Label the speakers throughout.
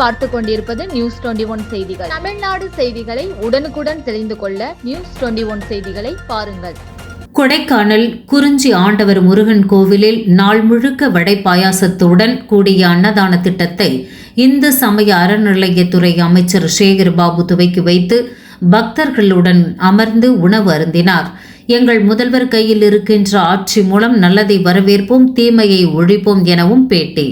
Speaker 1: பார்த்து கொண்டிருப்பது news twenty one செய்திகள். தமிழ்நாடு செய்திகளை உடனுக்குடன் தெரிந்து கொள்ள நியூஸ் டுவெண்டி ஒன் செய்திகளை பாருங்கள்.
Speaker 2: கொடைக்கானல் குறிஞ்சி ஆண்டவர் முருகன் கோவிலில் நாள் முழுக்க வடை பாயாசத்துடன் கூடிய அன்னதான திட்டத்தை இந்து சமய அறநிலையத்துறை அமைச்சர் சேகர் பாபு துவக்கி வைத்து பக்தர்களுடன் அமர்ந்து உணவு அருந்தினார். எங்கள் முதல்வர் கையில் இருக்கின்ற ஆட்சி மூலம் நல்லதை வரவேற்போம் தீமையை ஒழிப்போம் எனவும் பேட்டி.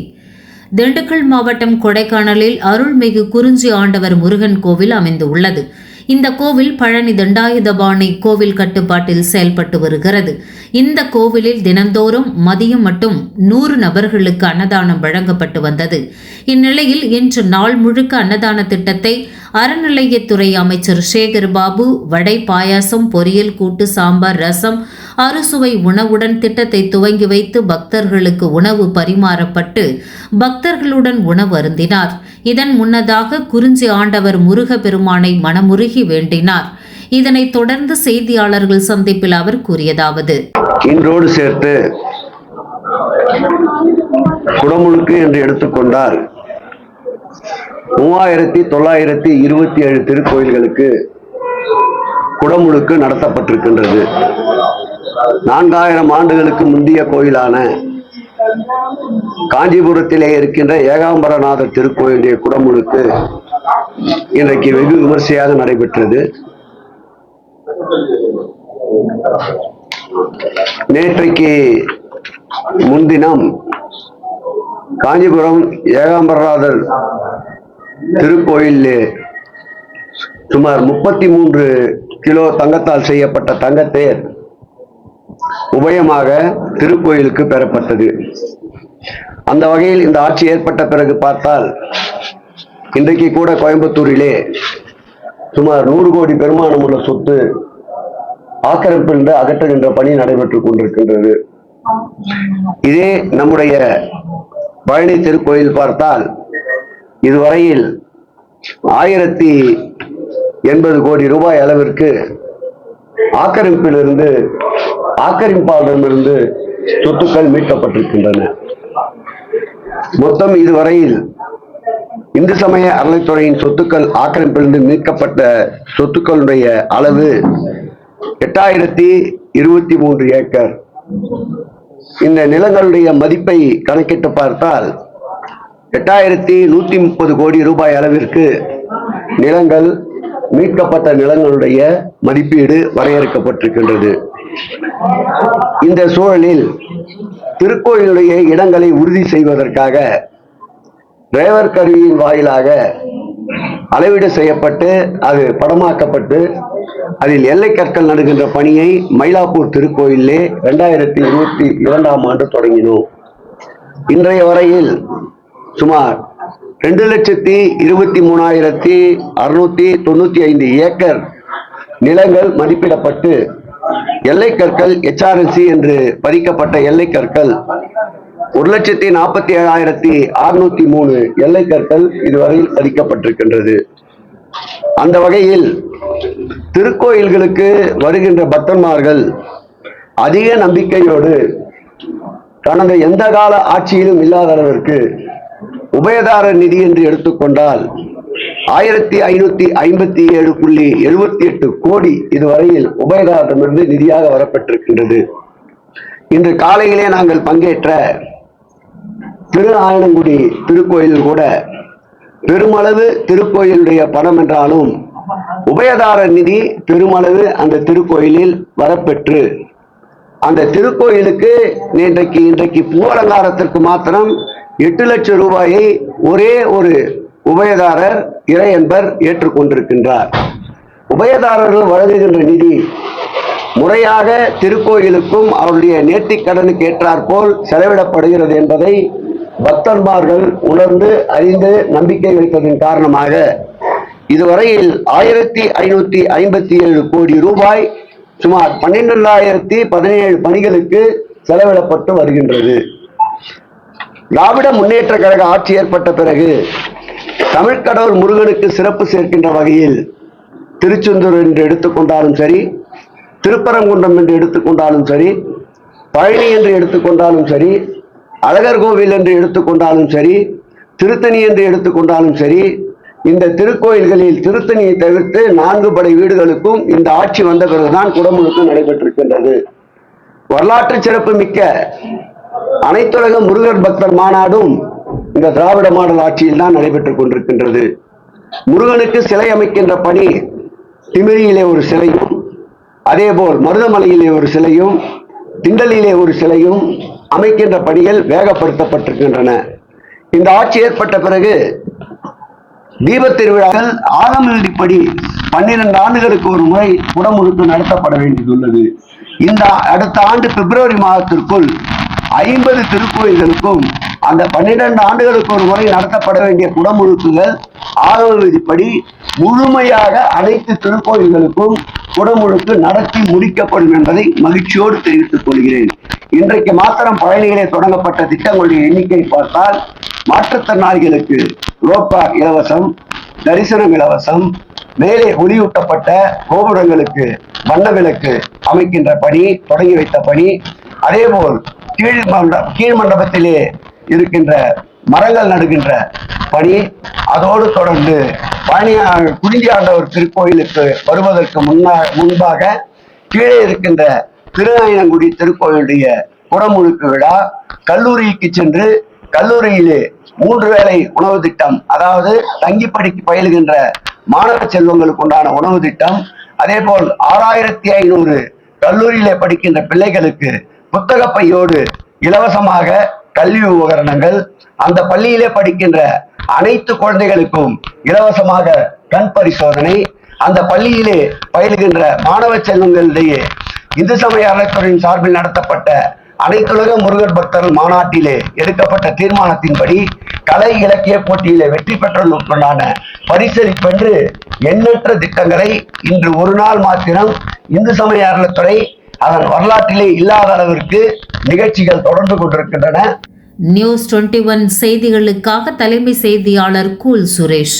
Speaker 2: திண்டுக்கல் மாவட்டம் கொடைக்கானலில் அருள்மிகு குறிஞ்சி ஆண்டவர் முருகன் கோவில் அமைந்துள்ளது. இந்த கோவில் பழனி தண்டாயுதபாணி கோவில் கட்டுப்பாட்டில் செயல்பட்டு வருகிறது. இந்த கோவிலில் தினந்தோறும் மதியம் மட்டும் நூறு நபர்களுக்கு அன்னதானம் வழங்கப்பட்டு வந்தது. இந்நிலையில் இன்று நாள் முழுக்க அன்னதான திட்டத்தை அறநிலையத்துறை அமைச்சர் சேகர் பாபு வடை பாயாசம் பொரியல் கூட்டு சாம்பார் ரசம் அறுசுவை உணவுடன் திட்டத்தை துவங்கி வைத்து பக்தர்களுக்கு உணவு பரிமாறப்பட்டு பக்தர்களுடன் உணவு அருந்தினார். இதன் முன்னதாக குறிஞ்சி ஆண்டவர் முருக பெருமானை மனமுருகி வேண்டினார். இதனைத் தொடர்ந்து செய்தியாளர்கள் சந்திப்பில் அவர் கூறியதாவது.
Speaker 3: இன்றோடு சேர்த்து குடமுழுக்கு என்று எடுத்துக்கொண்டால் மூவாயிரத்தி தொள்ளாயிரத்தி இருபத்தி ஏழு திருக்கோயில்களுக்கு குடமுழுக்கு நடத்தப்பட்டிருக்கின்றது. நான்காயிரம் ஆண்டுகளுக்கு முந்தைய கோயிலான காஞ்சிபுரத்திலே இருக்கின்ற ஏகாம்பரநாதர் திருக்கோயிலுடைய குடமுழுக்கு இன்றைக்கு வெகு விமர்சையாக நடைபெற்றது. நேற்றைக்கு முன்தினம் காஞ்சிபுரம் ஏகாம்பரநாதர் திருக்கோயிலே சுமார் முப்பத்தி மூன்று கிலோ தங்கத்தால் செய்யப்பட்ட தங்கத்தேர் உபயமாக திருக்கோயிலுக்கு பெறப்பட்டது. அந்த வகையில் இந்த ஆட்சி ஏற்பட்ட பிறகு பார்த்தால் இன்றைக்கு கூட கோயம்புத்தூரிலே சுமார் நூறு கோடி பெருமானம் உள்ள சொத்து ஆக்கிரமிப்பிலிருந்து அகற்றுகின்ற பணி நடைபெற்றுக் கொண்டிருக்கின்றது. இதே நம்முடைய பழனி திருக்கோயில் பார்த்தால் இதுவரையில் ஆயிரத்தி எண்பது கோடி ரூபாய் அளவிற்கு ஆக்கிரமிப்பிலிருந்து ஆக்கிரமிப்பாளரிடமிருந்து சொத்துக்கள் மீட்கப்பட்டிருக்கின்றன. மொத்தம் இதுவரையில் இந்து சமய அறநிலைத்துறையின் சொத்துக்கள் ஆக்கிரமிப்பிலிருந்து மீட்கப்பட்ட சொத்துக்களுடைய அளவு எட்டாயிரத்தி இருபத்தி மூன்று ஏக்கர். இந்த நிலங்களுடைய மதிப்பை கணக்கிட்டு பார்த்தால் எட்டாயிரத்தி நூத்தி முப்பது கோடி ரூபாய் அளவிற்கு நிலங்கள் மீட்கப்பட்ட நிலங்களுடைய மதிப்பீடு வரையறுக்கப்பட்டிருக்கின்றது. இந்த சூழலில் திருக்கோயிலுடைய இடங்களை உறுதி செய்வதற்காக டிரைவர் கருவியின் வாயிலாக அளவீடு செய்யப்பட்டு அது படமாக்கப்பட்டு அதில் எல்லை கற்கள் நடுகின்ற பணியை மயிலாப்பூர் திருக்கோயிலே ரெண்டாயிரத்தி இருபத்தி இரண்டாம் ஆண்டு தொடங்கினோம். இன்றைய வரையில் சுமார் ரெண்டு லட்சத்தி இருபத்தி மூணாயிரத்தி அறுநூத்தி தொண்ணூத்தி ஐந்து ஏக்கர் நிலங்கள் மதிப்பிடப்பட்டு எல்லை கற்கள் எச்ஆர்என்சி என்று பதிக்கப்பட்ட எல்லை கற்கள் ஒரு லட்சத்தி நாற்பத்தி ஏழாயிரத்தி அறுநூத்தி மூணு எல்லை கற்கள் இதுவரையில் பதிக்கப்பட்டிருக்கின்றது அந்த வகையில் திருக்கோயில்களுக்கு வருகின்ற பக்தன்மார்கள் அதிக நம்பிக்கையோடு கடந்த எந்த கால ஆட்சியிலும் இல்லாத அளவிற்கு உபயதார நிதி என்று எடுத்துக்கொண்டால் ஆயிரத்தி ஐநூத்தி ஐம்பத்தி ஏழு புள்ளி எழுபத்தி எட்டு கோடி இதுவரையில் உபயதாரத்திலிருந்து நிதியாக வரப்பட்டிருக்கின்றது. இன்று காலையிலே நாங்கள் பங்கேற்ற திரு திருக்கோயில் கூட பெருமளவு திருக்கோயிலுடைய பணம் என்றாலும் உபயதார நிதி பெருமளவு அந்த திருக்கோயிலில் வரப்பெற்று அந்த திருக்கோயிலுக்கு இன்றைக்கு இன்றைக்கு பூவலங்காரத்திற்கு மாத்திரம் எட்டு லட்சம் ரூபாயை ஒரே ஒரு உபயதாரர் இறை என்பர் ஏற்றுக்கொண்டிருக்கின்றார். உபயதாரர்கள் வழங்குகின்ற நிதி முறையாக திருக்கோயிலுக்கும் அவருடைய நேர்த்திக் கடனுக்கு ஏற்றாற்போல் செலவிடப்படுகிறது என்பதை பக்தன்மார்கள் உணர்ந்து அறிந்து நம்பிக்கை வைத்ததன் காரணமாக இதுவரையில் ஆயிரத்தி ஐநூத்தி ஐம்பத்தி ஏழு கோடி ரூபாய் சுமார் பன்னிரெண்டாயிரத்தி பதினேழு பணிகளுக்கு செலவிடப்பட்டு வருகின்றது. திராவிட முன்னேற்ற கழக ஆட்சி ஏற்பட்ட பிறகு தமிழ்க்கடவுள் முருகனுக்கு சிறப்பு சேர்க்கின்ற வகையில் திருச்செந்தூர் என்று எடுத்துக்கொண்டாலும் சரி திருப்பரங்குன்றம் என்று எடுத்துக்கொண்டாலும் சரி பழனி என்று எடுத்துக்கொண்டாலும் சரி அழகர் கோவில் என்று எடுத்துக்கொண்டாலும் சரி திருத்தணி என்று எடுத்துக்கொண்டாலும் சரி இந்த திருக்கோயில்களில் திருத்தணியை தவிர்த்து நான்கு படை வீடுகளுக்கும் இந்த ஆட்சி வந்த பிறகுதான் குடமுழுக்கும் நடைபெற்றிருக்கின்றது. வரலாற்று சிறப்பு மிக்க அனைத்துலக முருகர் பக்தர் மாநாடும் இந்த திராவிட மாடல் ஆட்சியில் தான் நடைபெற்றுக் கொண்டிருக்கின்றது. முருகனுக்கு சிலை அமைக்கின்ற பணி திமிரியிலே ஒரு சிலையும் அதேபோல் மருதமலையிலே ஒரு சிலையும் திண்டலிலே ஒரு சிலையும் அமைக்கின்ற பணிகள் வேகப்படுத்தப்பட்டிருக்கின்றன. இந்த ஆட்சி ஏற்பட்ட பிறகு தீபத் திருவிழாக்கள் ஆகமப்படி பன்னிரண்டு ஆண்டுகளுக்கு ஒரு முறை குடமுழுக்கு நடத்தப்பட வேண்டியதுள்ளது இந்த அடுத்த ஆண்டு பிப்ரவரி மாதத்திற்குள் ஐம்பது திருக்கோயில்களுக்கும் அந்த பன்னிரண்டு ஆண்டுகளுக்கு ஒரு முறை நடத்தப்பட வேண்டிய குடமுழுக்குகள் ஆகம விதிப்படி முழுமையாக அனைத்து திருக்கோயில்களுக்கும் குடமுழுக்கு நடத்தி முடிக்கப்படும் என்பதை மகிழ்ச்சியோடு தெரிவித்துக் கொள்கிறேன். இன்றைக்கு மாத்திரம் பழனியிலே தொடங்கப்பட்ட திட்டங்களுடைய எண்ணிக்கை பார்த்தால் மாற்றுத்திறனாளிகளுக்கு ரோப்பார் இலவசம் தரிசனம் இலவசம் மேலே ஒளியூட்டப்பட்ட கோபுரங்களுக்கு வண்ண விளக்கு அமைக்கின்ற பணி தொடங்கி வைத்த பணி அதேபோல் கீழ் மண்ட கீழ் மண்டபத்திலே இருக்கின்ற மரங்கள் நடுகின்ற பணி அதோடு தொடர்ந்து பழனி குறிஞ்சியாண்டவர் திருக்கோயிலுக்கு வருவதற்கு முன்னா முன்பாக கீழே இருக்கின்ற திருநாயனங்குடி திருக்கோயிலுடைய குடமுழுக்கு விழா கல்லூரிக்கு சென்று கல்லூரியிலே மூன்று வேளை உணவு திட்டம் அதாவது தங்கி படிக்க பயிலுகின்ற மாணவ செல்வங்களுக்கு உண்டான உணவு திட்டம் அதே போல் ஆறாயிரத்தி ஐநூறு கல்லூரியிலே படிக்கின்ற பிள்ளைகளுக்கு புத்தக பையோடு இலவசமாக கல்வி உபகரணங்கள் அந்த பள்ளியிலே படிக்கின்ற அனைத்து குழந்தைகளுக்கும் இலவசமாக கண் பரிசோதனை அந்த பள்ளியிலே பயிலுகின்ற மாணவ செல்வங்களிடையே இந்து சமய அறத்துறையின் சார்பில் நடத்தப்பட்ட அனைத்துலக முருகர் பக்தர்கள் மாநாட்டிலே எடுக்கப்பட்ட தீர்மானத்தின்படி கலை இலக்கிய போட்டியிலே வெற்றி பெற்றவர்களுக்குண்டான பரிசளிப்பென்று எண்ணற்ற திட்டங்களை இன்று ஒரு நாள் மாத்திரம் இந்து சமய அறத்துறை அதன் வரலாற்றிலே இல்லாத அளவிற்கு நிகழ்ச்சிகள் தொடர்ந்து கொண்டிருக்கின்றன.
Speaker 2: நியூஸ் டுவெண்ட்டி ஒன் செய்திகளுக்காக தலைமை செய்தியாளர் கூல் சுரேஷ்.